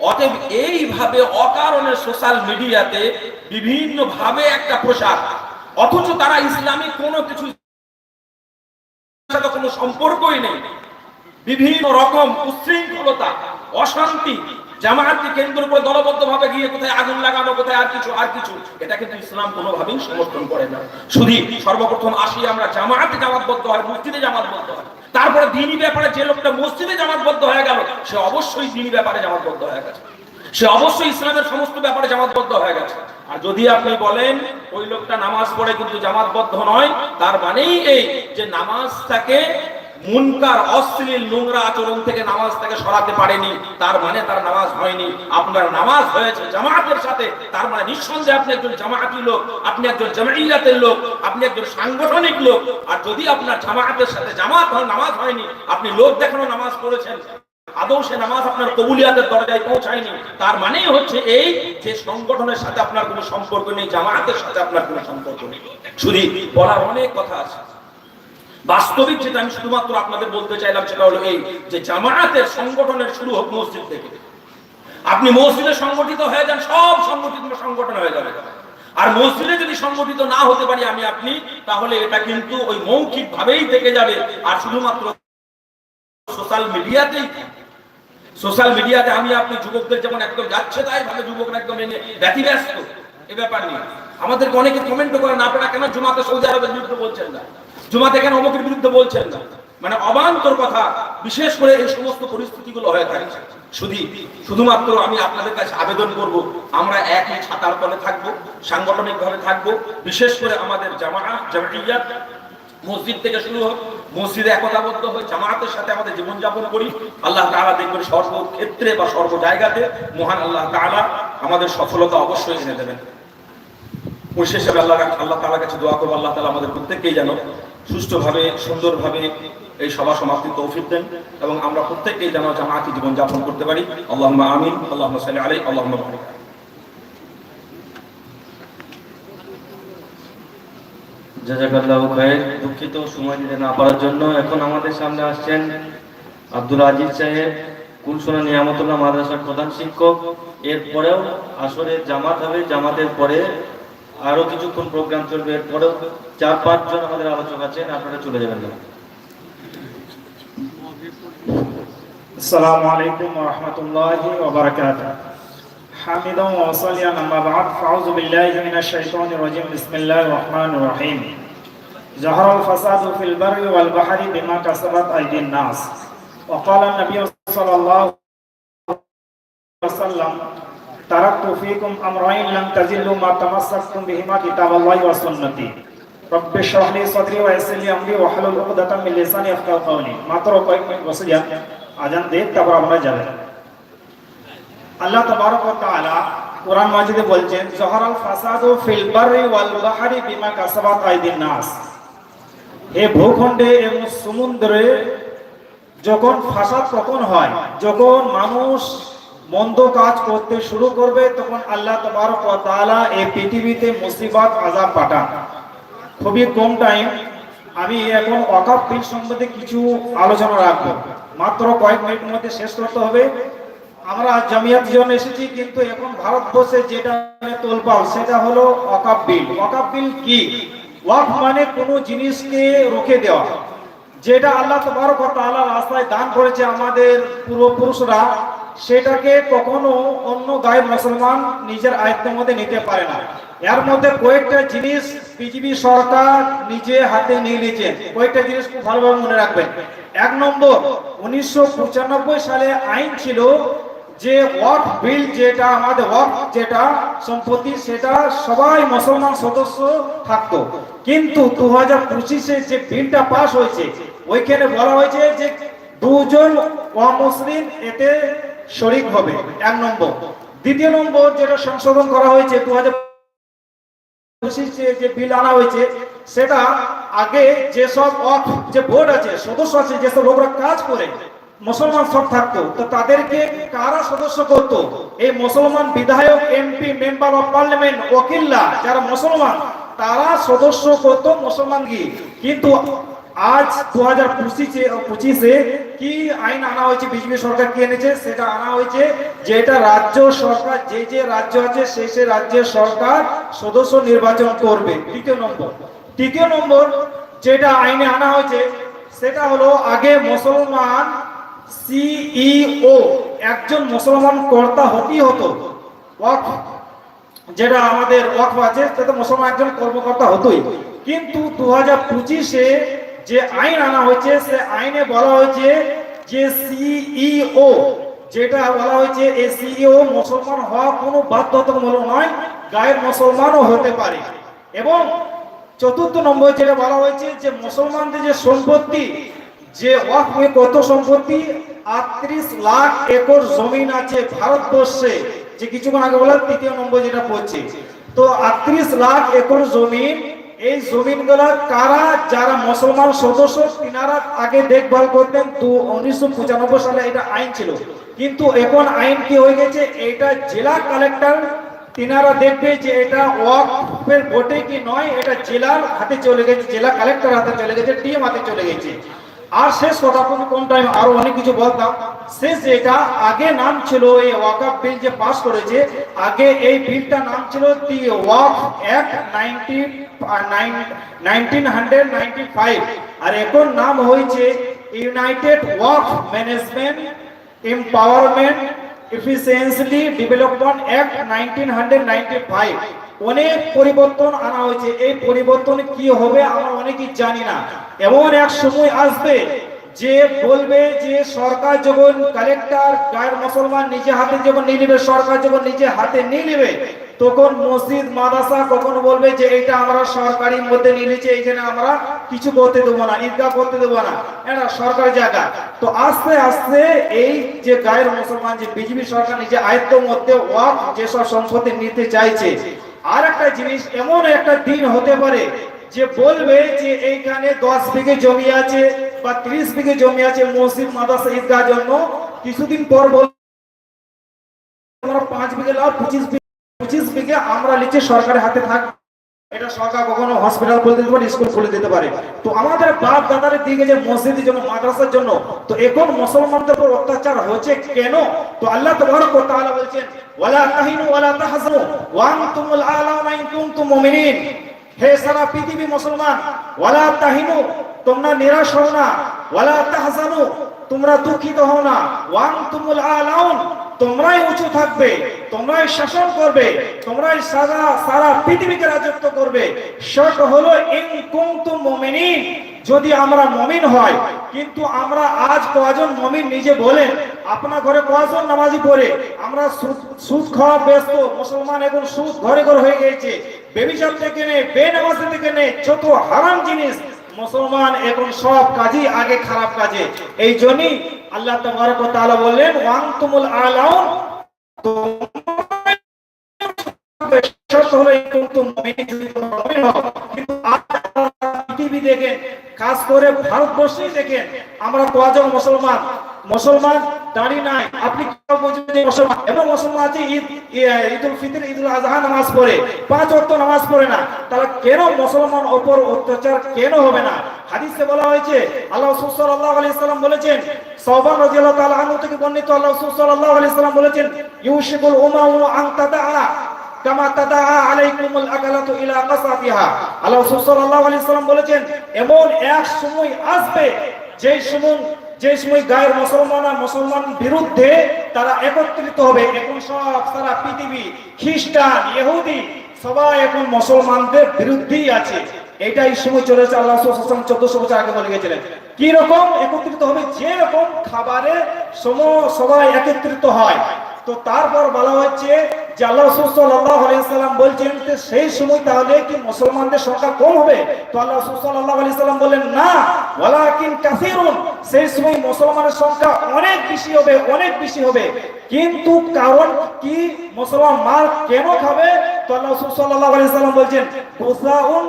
অতএব এইভাবে অকারণে সোশ্যাল মিডিয়াতে বিভিন্ন ভাবে একটা প্রসার। অথচ তারা ইসলামিক কোনো কিছু কোনো সম্পর্কই নেই। বিভিন্ন রকম উচ্ছৃঙ্খলতা, অশান্তি, জামায়াতকে কেন্দ্র করে দলবদ্ধ ভাবে গিয়ে কোথায় আগুন লাগানো, কোথায় আর কিছু আর কিছু, এটা কিন্তু ইসলাম কোনোভাবেই সমর্থন করে না। শুধু সর্বপ্রথম আসি আমরা জামায়াতে জামাতবদ্ধ হয়, মসজিদে জামাতবদ্ধ হয়। তারপরে দিনী ব্যাপারে যে লোকটা মসজিদে জামাতবদ্ধ হয়ে গেল, সে অবশ্যই দিনী ব্যাপারে জামাতবদ্ধ হয়ে গেছে। সে অবশ্যই ইসলামের সমস্ত ব্যাপারে জামাতবদ্ধ হয়ে গেছে। আর যদি আপনি বলেন, ওই লোকটা নামাজ পড়ে কিন্তু জামাতবদ্ধ নয়, তার মানেই এই যে নামাজটাকে মুনকার, অশ্লীল, নোংরা আচরণ থেকে নামাজ থেকে সরাতে পারেনি। তার মানে তার নামাজ হয়নি। আপনার নামাজ হয়েছে জামায়াতের সাথে। তার মানে নিঃসন্দেহে আপনি একজন জামায়াতি লোক, আপনি একজন জামাইয়াতের লোক, আপনি একজন সাংগঠনিক লোক। আর যদি আপনার জামায়াতের সাথে জামাত হয়, নামাজ হয়নি, আপনি লোক দেখানো নামাজ পড়েছেন, আদৌ সে নামাজ আপনার কবুলিয়াতের দরজায় পৌঁছায়নি। তার মানেই হচ্ছে এই যে সংগঠনের সাথে আপনার কোনো সম্পর্ক নেই, জামায়াতের সাথে আপনার কোনো সম্পর্ক নেই। শুধু বলার অনেক কথা আছে। বাস্তবিক যেটা আমি শুধুমাত্র আপনাদের বলতে চাইলাম সেটা হলো এই যে জামায়াতের সংগঠনের শুরু হোক মসজিদ থেকে। আপনি মসজিদে সংগঠিত হয়ে যান, সব সংগঠিত সংগঠন হয়ে যাবে। আর মসজিদে যদি সংগঠিত না হতে পারি আমি আপনি, তাহলে এটা কিন্তু ওই মৌখিক ভাবেই থেকে যাবে। আর শুধুমাত্র সোশ্যাল মিডিয়াতেই। সোশ্যাল মিডিয়াতে আমি আপনি যুবকদের যেমন একদম যাচ্ছে তাই ভাবে যুবকরা একদম এনে ব্যতিব্যস্ত এ ব্যাপার নিয়ে। আমাদেরকে অনেকে কমেন্ট করেন, আপনারা কেন জুমাতে সৌদি আরবের বিরুদ্ধে বলছেন না? জুমাতে কেন অমুকের বিরুদ্ধে বলছেন? না মানে অবান্তর কথা, বিশেষ করে এই সমস্ত পরিস্থিতিগুলো হয়ে থাকে। শুধু শুধুমাত্র আমি আপনাদের কাছে আবেদন করব, আমরা একই ছাতার তলে থাকব, সাংগঠনিক ভাবে থাকব, বিশেষ করে আমাদের জামা জামাইয়াত মসজিদ থেকে শুরু হোক, মসজিদে একতাবদ্ধ হয়ে জামাতের সাথে আমাদের জীবনযাপন করি। আল্লাহ তাআলা দেখবেন সর্বক্ষেত্রে বা সর্ব জায়গাতে মহান আল্লাহ তাআলা আমাদের সফলতা অবশ্যই এনে দেবেন। পরিশেষে আল্লাহ আল্লাহ তাআলার কাছে দোয়া করব, আল্লাহ তাআলা আমাদের প্রত্যেককেই যেন সুষ্ঠুভাবে, সুন্দরভাবে এই সভা সমাপ্তি তৌফিক দেন এবং আমরা প্রত্যেককেই যেন জামাতি জীবন যাপন করতে পারি। আল্লাহ আমিন আল্লাহ সাল্লি আলাই আল্লাহ জাজাকাল্লাহ খায়ের দুঃখিত সময় দিতে না পারার জন্য এখন আমাদের সামনে আসছেন আব্দুল আজিজ সাহেব, কুলসোনা নিয়ামতুল্লাহ মাদ্রাসার প্রধান শিক্ষক। এরপরেও আসরে জামাত হবে, জামাতের পরে আরো কিছুক্ষণ প্রোগ্রাম চলবে এরপরেও চার পাঁচজন আমাদের আলোচক আছেন আপনারা চলে যাবেন না السلام عليكم ورحمة الله وبركاته حامدا وصليا أما بعد فأعوذ بالله من الشيطان الرجيم بسم الله الرحمن الرحيم ظهر الفساد في البر والبحر بما كسبت أيدي الناس وقال النبي صلى الله عليه وسلم তারাক্তু ফীকুম আমরাইন লাম তাজিল্লু মা তামাসসাকতুম বিহিমা কিতাবাল্লাহি ওয়া সুন্নতি। রব্বি ওয়া আমরি ওয়া উকদাতাম মিন লিসানি কাওলি। মাত্র কয়েক মিনিট বসে যান, আজান দিয়ে তারপর আমরা যাব আল্লাহ তাবারক ওয়া তাআলা মাজিদে বলছেন, জহরাল ফাসাদু ফিল বাররি ওয়াল বাহরি বিমা কাসাবাত আইদিন নাস। এ ভূখণ্ডে এবং সমুদ্রে যখন ফাসাদ কখন হয়, যখন মানুষ মন্দ কাজ করতে শুরু করবে, তখন আল্লাহ ওয়া তাআলা এই পৃথিবীতে মুসিবত, আযাব পাঠান। খুবই কম টাইম আমি এখন ওয়াকাফ বিল সম্বন্ধে কিছু আলোচনা রাখব। মাত্র কয়েক মিনিটের মধ্যে শেষ করতে হবে। আমরা জামিয়াত জন্য এসেছি, কিন্তু এখন ভারতবর্ষে যেটা তোলপাল, সেটা হলো ওয়াকাফ বিল ওয়াকাফ বিল কি? ওয়াক মানে কোনো জিনিসকে রুখে দেওয়া, যেটা আল্লাহ তবারক তাআলা রাস্তায় দান করেছে আমাদের পূর্বপুরুষরা। সেটাকে কখনো অন্য গায়েব মুসলমান নিজের আয়ত্তের মধ্যে নিতে পারে না। এর মধ্যে কয়েকটা জিনিস বিজেপি সরকার নিজে হাতে নিয়ে নিয়েছে। কয়েকটা জিনিস খুব ভালোভাবে মনে রাখবেন। এক নম্বর, উনিশশো সালে আইন ছিল যে ওয়াক বিল যেটা, আমাদের ওয়াক যেটা, সম্পত্তি সেটা সবাই মুসলমান সদস্য থাকতো। কিন্তু দু হাজার পঁচিশে যে বিলটা পাস হয়েছে, ওইখানে বলা হয়েছে যে দুজন অমুসলিম এতে শরিক হবে, এক নম্বর। দ্বিতীয় নম্বর যেটা সংশোধন করা হয়েছে দু হাজার যে বিল আনা হয়েছে, সেটা আগে যেসব অফ, যে বোর্ড আছে, সদস্য আছে, যেসব লোকরা কাজ করে, মুসলমান সব থাকতো, তো তাদেরকে কারা সদস্য করতো? এই মুসলমান বিধায়ক এমপি মেম্বার অফ পার্লামেন্ট ওকিল্লা, যারা মুসলমান, তারা সদস্য করতো মুসলমান গিয়ে। কিন্তু আজ দু হাজার পঁচিশে পঁচিশে কি আইন আনা হয়েছে বিজেপি সরকার কি এনেছে? সেটা আনা হয়েছে যে এটা রাজ্য সরকার, যে যে রাজ্য আছে সেই সেই রাজ্যের সরকার সদস্য নির্বাচন করবে। তৃতীয় নম্বর। তৃতীয় নম্বর যেটা আইনে আনা হয়েছে, সেটা হলো আগে মুসলমান সিইও, একজন মুসলমান কর্তা হতেই হতো। যেটা আমাদের ওয়াকফ আছে, সেটা মুসলমান একজন কর্মকর্তা হতোই। কিন্তু দু হাজার পঁচিশে যে আইন আনা হয়েছে, সে আইনে বলা হয়েছে যে সিইও যেটা বলা হয়েছে এই সিইও মুসলমান হওয়া কোনো বাধ্যতামূলক নয়, গায়ের মুসলমানও হতে পারে। এবং চতুর্থ নম্বর যেটা বলা হয়েছে যে মুসলমানদের যে সম্পত্তি, যে ওয়াকফে কত সম্পত্তি, আটত্রিশ লাখ একর জমিন আছে ভারতবর্ষে, যে কিছুক্ষণ আগে বললাম, তৃতীয় নম্বর যেটা পড়ছে। তো আটত্রিশ লাখ একর জমিন এই জমিনগুলো কারা, যারা মুসলমান সদস্য, তিনারা আগে দেখভাল করতেন। তো উনিশশো পঁচানব্বই সালে এটা আইন ছিল। কিন্তু এখন আইন কি হয়ে গেছে? এটা জেলা কালেক্টর তিনারা দেখবে যে এটা ওয়াকফের ভোটে কি নয়, এটা জেলার হাতে চলে গেছে, জেলা কালেক্টর হাতে চলে গেছে, টিএম হাতে চলে গেছে। আর শেষ কথা কোনো কোন টাইম আরও অনেক কিছু বলতাম। শেষ যেটা আগে নাম ছিল এই ওয়াকফ বিল যে পাস করেছে, আগে এই বিলটা নাম ছিল the Waqf act nineteen hundred ninety five. আর এখন নাম হয়েছে united Waqf management empowerment efficiently development act nineteen hundred ninety five. অনেক পরিবর্তন আনা হয়েছে। এই পরিবর্তন কি হবে আমরা অনেকেই জানি না। এমন এক সময় আসবে যে বলবে যে সরকার যখন কালেক্টর গায়ের মুসলমান নিজে হাতে যখন নিয়ে নেবে, সরকার যখন নিজে হাতে নিয়ে নেবে, তখন মসজিদ, মাদ্রাসা কখন বলবে যে এটা আমরা সরকারি মধ্যে নিয়ে নিচ্ছি এইখানে আমরা কিছু করতে দেবো না, ঈদগাহ করতে দেবো না। এটা সরকারি জায়গা। তো আস্তে আস্তে এই যে গায়ের মুসলমান, যে বিজেপি সরকার নিজে আয়ত্ত মধ্যে ওয়াক যেসব সম্পত্তি নিতে চাইছে আর একটা জিনিস, এমন একটা দিন হতে পারে যে বলবে যে এইখানে দশ বিঘে জমি আছে বা ত্রিশ বিঘে জমি আছে মসজিদ, মাদ্রাসা ঈদগাহ জন্য, কিছুদিন পর বল আমরা পাঁচ বিঘে লাভ, পঁচিশ পঁচিশ বিঘে আমরা নিচে সরকারের হাতে থাক। এটা সরকার কখনো হসপিটাল খুলে দিতে পারে স্কুল খুলে দিতে পারে। তো আমাদের বাপ দাদার দিকে যে মসজিদের জন্য, মাদ্রাসার জন্য, তো এখন মুসলমানদের উপর অত্যাচার হচ্ছে কেন? তো আল্লাহ তাবারক তাআলা বলছেন, ওয়ালা তাহিনু ওয়ালা তাহজানু, ওয়া আনতুমুল আ'লাউনা ইন কুনতুম মুমিনিন। হে সারা পৃথিবী মুসলমান, ওয়ালা তাহিনু, তোমরা নিরাশ হও না, ওয়ালা তাহজানু, তোমরা দুঃখিত হও না, ওয়া আনতুমুল আ'লাউন, তোমরাই উঁচু থাকবে, তোমরাই শাসন করবে, তোমরাই সারা সারা পৃথিবীকে রাজত্ব করবে। শর্ত হলো, ইন কুনতুম মুমিনিন, যদি আমরা মমিন হয়, কিন্তু আমরা আজ কজন মমিন নিজে বলেন? আপনার ঘরে কজন নামাজি পড়ে। আমরা সুদ- খাওয়া ব্যস্ত, মুসলমান এখন সুদ ঘরে ঘরে হয়ে গেছে বেবিচার থেকে নে, বেনামাজি থেকে নে, যত হারাম জিনিস, মুসলমান এখন সব কাজই আগে খারাপ কাজে। এই জন্যই আল্লাহ তাবারক তাআলা বললেন ওয়াং তুমুল আলাউন পৃথিবী দেখেন খাস করে ভারতবর্ষে দেখেন, আমরা কজন মুসলমান? মুসলমান দাঁড়ি নাই। আপনি যে মুসলমান? এবং মুসলমান আছে ঈদ ফিতর আজহা নামাজ পড়ে। পাঁচ ওয়াক্ত নামাজ পড়ে না। তাহলে কেন মুসলমান ওপর অত্যাচার কেন হবে না? হাদিসে বলা হয়েছে, আল্লাহ সাল্লাল্লাহু আলাইহি বলেছেন, সাওবান রাদিয়াল্লাহু তাআলা আনহু থেকে বর্ণিত আল্লাহ সাল্লাল্লাহু সাল্লাম বলেছেন, ইউশিকুল উমাউ আন তাদাআ কামা তাদাআ আলাইকুমুল আকালাতু ইলা কাসাতিহা আল্লাহ সাল্লাল্লাহু সাল্লাম বলেছেন, এমন এক সময় আসবে, যেই সময় যে সময় গায়ের মুসলমান আর মুসলমান বিরুদ্ধে তারা একত্রিত হবে, এখন সব সারা পৃথিবী খ্রিস্টান, ইহুদি, সবাই এখন মুসলমানদের বিরুদ্ধেই আছে। এটাই সময় চলেছে আল্লাহ চোদ্দশো বছর আগে বলে গেছিলেন। কি রকম? একত্রিত হবে যে রকম খাবারে সম, সবাই একত্রিত হয়। তো তারপর বলা হচ্ছে যে আল্লাহ রাসূল বলছেন যে সেই সময় তাহলে কি মুসলমানদের সংখ্যা কম হবে? তো আল্লাহ রাসূল বললেন, না, ওয়ালাকিন কাসীরুন, সেই সময় মুসলমানের সংখ্যা অনেক বেশি হবে, অনেক বেশি হবে। কিন্তু কারণ কি? মুসলমান মার কেন খাবে? তো আল্লাহ আলাইহি বলছেন, গুসাউন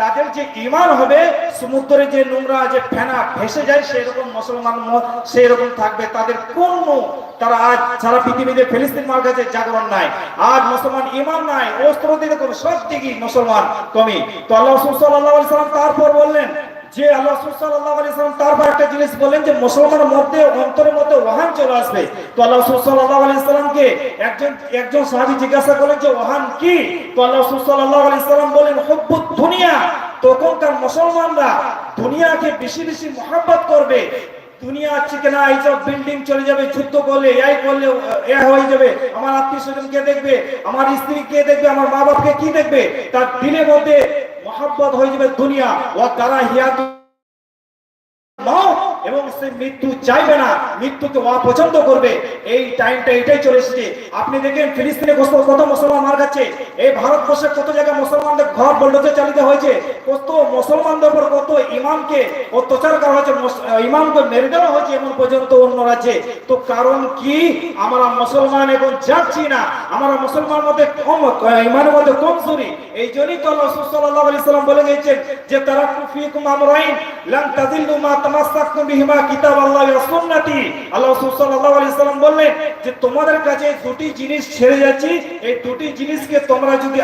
তাদের যে ঈমান হবে সমুদ্রে যে নোংরা যে ফেনা ভেসে যায়, সেরকম মুসলমান ম- সেই রকম থাকবে। তাদের কোন, তারা আজ সারা পৃথিবীতে ফিলিস্তিন মার কাছে জাগরণ নাই। আজ মুসলমান ইমান নাই, অস্ত্র দিতে কমে সব দিকেই মুসলমান কমি। তো আল্লাহ সাল্লাল্লাহু সাল্লাম তারপর বললেন যে, আল্লাহ সাল্লাল্লাহু আলাইহি সাল্লাম তারপর একটা জিনিস বললেন যে, মুসলমানের মধ্যে, অন্তরের মধ্যে ওহান চলে আসবে। তো আল্লাহ সাল্লাল্লাহু আলাইহি সাল্লামকে একজন একজন সাহাবী জিজ্ঞাসা করলেন যে, ওহান কি? তো আল্লাহ সাল্লাল্লাহু আলাইহি সাল্লাম বলেন হুব্বুদ দুনিয়া তখনকার মুসলমানরা দুনিয়াকে বেশি বেশি মহাব্বত করবে। দুনিয়া আছে কিনা, এইসব বিল্ডিং চলে যাবে, যুদ্ধ করলে এই করলে এ হয়ে যাবে। আমার আত্মীয় স্বজন কে দেখবে? আমার স্ত্রী কে দেখবে? আমার মা বাপকে কি দেখবে? তার দিনের মধ্যে মহাব্বত হয়ে যাবে দুনিয়া। ও তারা নাও এবং সে মৃত্যু চাইবে না, মৃত্যুকে অপছন্দ করবে। এই টাইমটা এটাই চলে এসেছে। আপনি দেখেন, ফিলিস্তিনে কত মুসলমান মার খাচ্ছে। এই ভারতবর্ষের কত জায়গায় মুসলমানদের ঘর বল্লতে চালিত হয়েছে। কত মুসলমানদের উপর কত ইমামকে অত্যাচার করা হয়েছে ইমামকে মেরে দেওয়া হয়েছে এমন পর্যন্ত অন্য রাজ্যে। তো কারণ কি? আমরা মুসলমান এখন যাচ্ছি না। আমরা মুসলমান মধ্যে কম ইমানের মধ্যে কমজোরি এই জন্যই তো আল্লাহ সাল্লাল্লাহু আলাইহি সাল্লাম বলে গেছেন যে তারা ফিকুম আমরাইন, লান তাযিল্লু মা তামাসসাকতুম বিহিমা কিতাব আল্লাহ সুন্নতি। আল্লাহ বললেন যে, তোমাদের কাছে দুটি জিনিস ছেড়ে যাচ্ছি। এই দুটি জিনিসকে তোমরা যদি